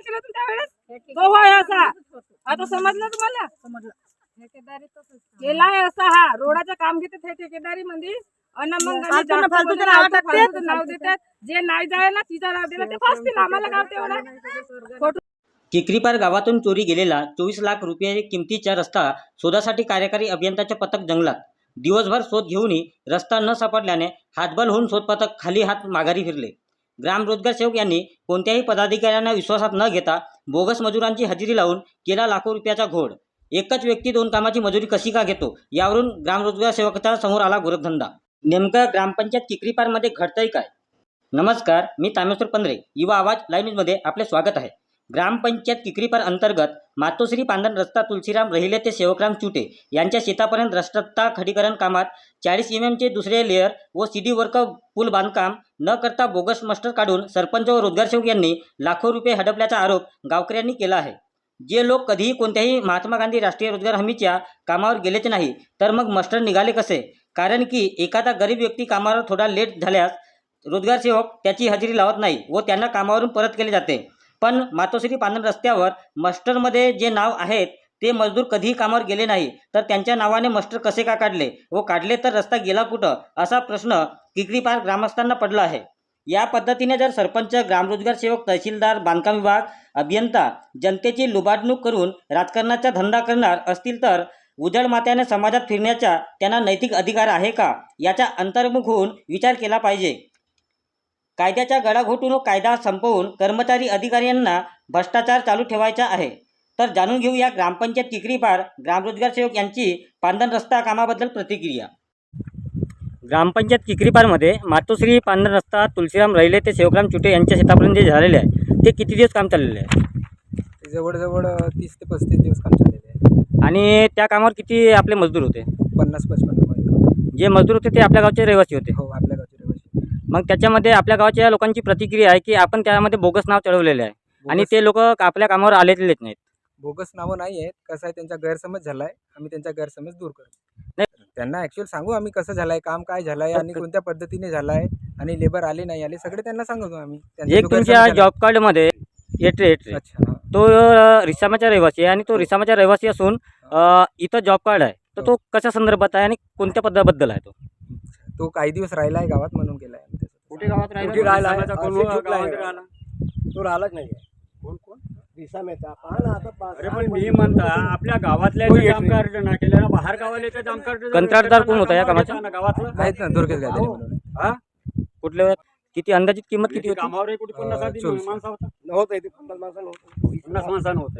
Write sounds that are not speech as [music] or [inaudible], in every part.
नाही केलं तो होय असा. आता समजलं तुम्हाला? केलाय असा हा. रोडाचं काम घेतात हे ठेकेदारी मध्ये अन मग आम्ही फालतूला जास्त फालतूचं बोलतो, नाव फालतू- टाकतात. फालतूचं नाव देतात. जे नाही जाय ना तिचा नाव दिला ते फासतील आम्हाला गाव तेवढा खोटं. किक्रीपार गावातून चोरी गेलेला चोवीस लाख रुपये किमतीचा रस्ता शोधासाठी कार्यकारी अभियंत्याचे पथक जंगलात. दिवसभर शोध घेऊनही रस्ता न सापडल्याने हातबल होऊन शोध पथक खाली हात माघारी फिरले. ग्राम रोजगार सेवक यांनी कोणत्याही पदाधिकाऱ्यांना विश्वासात न घेता बोगस मजुरांची हजेरी लावून केला लाखो रुपयाचा घोड. एकच व्यक्ती दोन कामाची मजुरी कशी का घेतो? यावरून ग्रामरोजगार सेवकाचा समोर आला गोरखधंदा. नेमकं ग्रामपंचायत किकरीपारमध्ये घडतंय काय? नमस्कार मी तामेश्वर पंधरे. युवा आवाज लाईव्ह न्यूजमध्ये आपले स्वागत आहे. ग्रामपंचायत किक्रीपार अंतर्गत मातोश्री पांधन रस्ता तुलसीराम रहिले ते सेवकराम चुटे यांच्या शेतापर्यंत रस्ता खडीकरण कामात चाळीस एम एमचे दुसरे लेअर व सीडी वर्क पूल बांधकाम न करता बोगस मस्टर काढून सरपंच व रोजगार सेवक यांनी लाखो रुपये हडपल्याचा आरोप गावकऱ्यांनी केला आहे. जे लोक कधीही कोणत्याही महात्मा गांधी राष्ट्रीय रोजगार हमीच्या कामावर गेलेच नाही तर मग मस्टर निघाले कसे? कारण की एखादा गरीब व्यक्ती कामावर थोडा लेट झाल्यास रोजगार सेवक त्याची हजेरी लावत नाही व त्यांना कामावरून परत केले जाते. पण मातोश्री पानन रस्त्यावर मस्टरमध्ये जे नाव आहेत ते मजदूर कधीही कामावर गेले नाही. तर त्यांच्या नावाने मस्टर कसे का काढले? व काढले तर रस्ता गेला कुठं? असा प्रश्न किक्रीपार ग्रामस्थांना पडला आहे. या पद्धतीने जर सरपंच ग्रामरोजगार सेवक तहसीलदार बांधकाम विभाग अभियंता जनतेची लुबाडणूक करून राजकारणाचा धंदा करणार असतील तर उजळ मात्याने समाजात फिरण्याचा त्यांना नैतिक अधिकार आहे का? याचा अंतर्मुख होऊन विचार केला पाहिजे. कायद्याच्या गडाघोटून कायदा संपवून कर्मचारी अधिकाऱ्यांना भ्रष्टाचार चालू ठेवायचा आहे. तर जाणून घेऊ या ग्रामपंचायत किकरीपार ग्रामरोजगार सेवक यांची पांधन रस्ता कामाबद्दल प्रतिक्रिया. ग्रामपंचायत किकरीपारमध्ये मातोश्री पांढर रस्ता तुलसीराम रहिले ते सेवकराम चुटे यांच्या शेतापर्यंत जे झालेले आहे ते किती दिवस काम चाललेले आहे? ते जवळजवळ तीस ते पस्तीस दिवस काम झालेले आहे. आणि त्या कामावर किती आपले मजदूर होते? पन्नास पचपन्न जे मजदूर होते ते आपल्या गावचे रहिवासी होते. हो आपल्या मग त्याच्यामध्ये आपल्या गावच्या लोकांची प्रतिक्रिया आहे की आपण त्यामध्ये बोगस नाव चढवलेले आहे. आणि ते लोक आपल्या कामावर आलेलेच नाहीत. बोगस नावं नाही आहेत. कसं आहे त्यांचा गैरसमज झालाय. आम्ही त्यांचा गैरसमज दूर करतो नाही. त्यांना ऍक्च्युअल सांगू आम्ही कसं झालंय काम काय झालंय आणि कोणत्या पद्धतीने झालाय आणि लेबर आले नाही आले सगळे त्यांना सांगतो आम्ही. एक तुमच्या जॉब कार्डमध्ये येट्रे येट्रे अच्छा हा. तो रिसामाचा रहिवासी आहे आणि तो रिसामाचा रहिवासी असून इथं जॉब कार्ड आहे. तर तो कशा संदर्भात आहे आणि कोणत्या पदाबद्दल आहे तो? तो काही दिवस राहिलाय गावात म्हणून आम्ही त्याचं. कुठे गावात राहिला कुठे राहिला आहे? रिसामाचा कोण असे चुकला गावात आहे. राहिला? तो राहिलाच नाही कोण कोण? दिसा मेहता. पहा ना आता पहा. अरे पण मी म्हणता आपल्या गावातल्या तो जे येत काम नाही. कार्ड ना केलं ना बाहेर गावाला कार्ड कंत्राटदार कोण होता या कामाचा? गावातलं? आहेत ना दुर्गेश म्हणून. हा? कुठल्या किती अंदाजित किंमत किती होती? कामावर आहे कुठे? पन्नास अं, आधी चोवीस. माणसं होता. नव्हतं इथे पन्नास माणसं नव्हतं. पन्नास माणसानं होत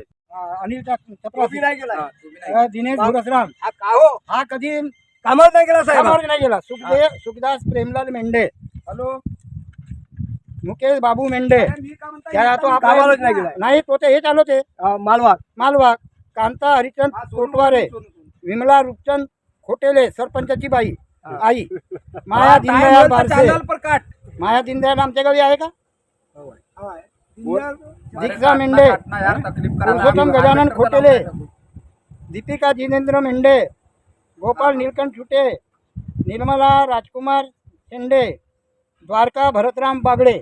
अनिल चप- चपरासी. नाही गेला अं, दिनेश भुरसराम हा का हो? हा कधी कामावर नाही गेला साहेब. कामावर नाही गेला. सुखदेव सुखदास प्रेमलाल मेंढे. हॅलो? मुकेश बाबू मेंढे. त्या तो आपला- कामावरच नाही गेला. नाही तो ते हे चालू ते मालवाग मालवाग कांता हरिचंद कोटवारे. Vimala Roopchand खोटेले सरपंचाची by I. [laughs] माया दीनदयाळ बारसे. माया दीनदयाळ आमच्या गावी आहे का? दीक्षा मेंढे. पुरुषोत्तम गजानन खोटेले. दीपिका जिनेंद्र मेंढे. गोपाल निलकंठ छुटे निर्मला राजकुमार शेंडे. द्वारका भरतराम बागडे.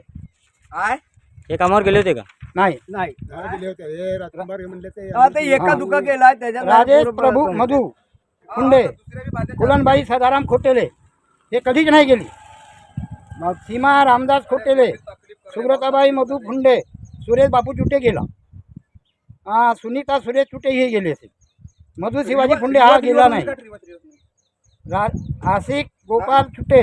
हे कामावर गेले होते का? नाही. नाही. दिले होते. हे हे म्हणले ते हा, ते एका दुका गेला त्याच्यात राजेश प्रभू मधू खुंडे फुलनबाई सदाराम खोटेले. हे कधीच नाही गेली. मग सीमा रामदास खोटेले सुब्रताबाई मधू फुंडे सुरेश बापू चुटे गेला. हा सुनीता सुरेश चुटे हे गेले असेल मधू शिवाजी फुंडे हा गेला नाही. रा आशिक गोपाल चुटे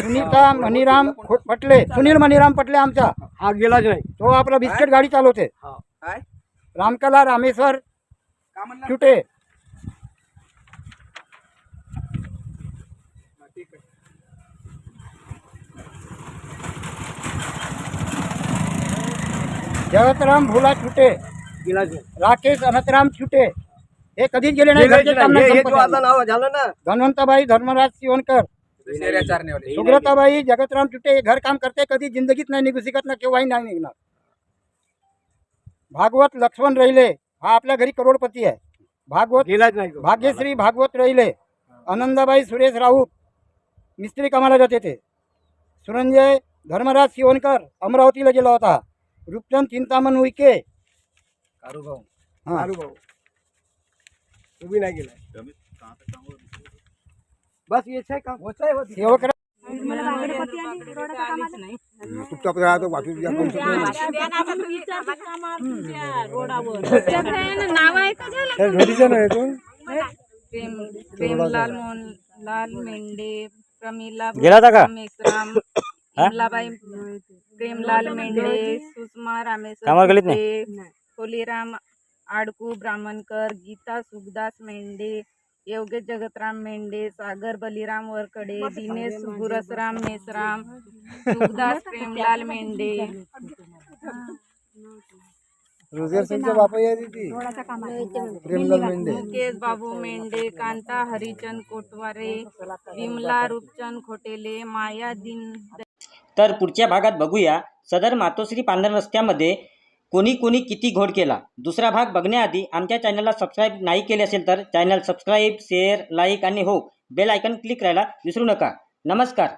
सुनीता मणिराम खो पटले. सुनील मणिराम पटले आमचा हा गेलाच नाही. तो आपला बिस्किट गाडी चालवते. काय? रामकला रामेश्वर चुटे जगतराम भोला छुटे गेलाच राकेश अनंतराम छुटे हे कधीच गेले नाही. घरचे काम नाही. संपत आहे. नाव झालं ना. धन्वंतबाई धर्मराज शिवणकर. सुब्रताबाई जगतराम चुटे हे घर काम करते कधी जिंदगीत नाही निघू शकत ना केव्हाही नाही निघणार. भागवत लक्ष्मण रहिले हा आपल्या घरी करोडपती आहे. भागवत गेलाच नाही भाग्यश्री भागवत रहिले आनंदाबाई सुरेश राऊत मिस्त्री कामाला जाते ते. सुरंजय धर्मराज शिवणकर अमरावतीला गेला होता. रूपचंद चिंतामण उईके. कारू भाऊ हा. कारू भाऊ उभी नाही गेलाय. बस हेच आहे का प्रेमलाल मोहनलाल मेंढे प्रमिला? मेश्राम कमलाबाई प्रेमलाल मेंढे सुषमा रामेश्वर खोलीराम आडकू ब्राह्मणकर गीता सुखदास मेंढे योगेश जगतराम मेंढे सागर बलिराम वरकडे दिनेश गुरसराम मेसराम [laughs] सुखदास प्रेमलाल मेंढे. रोजगार सिंगचा बापा आहे. ती प्रेमलाल मेंढे. मुकेश बाबू मेंढे कांता हरिचंद कोटवारे विमला रूपचंद खोटेले माया दिन तर पुढच्या भागात बघूया सदर मातोश्री पांढर रस्त्यामध्ये कोणी कोणी किती घोड केला. दुसरा भाग बघण्याआधी आमच्या चॅनलला सबस्क्राईब नाही केले असेल तर चॅनल सबस्क्राईब शेअर लाईक आणि हो बेल आयकन क्लिक करायला विसरू नका. नमस्कार.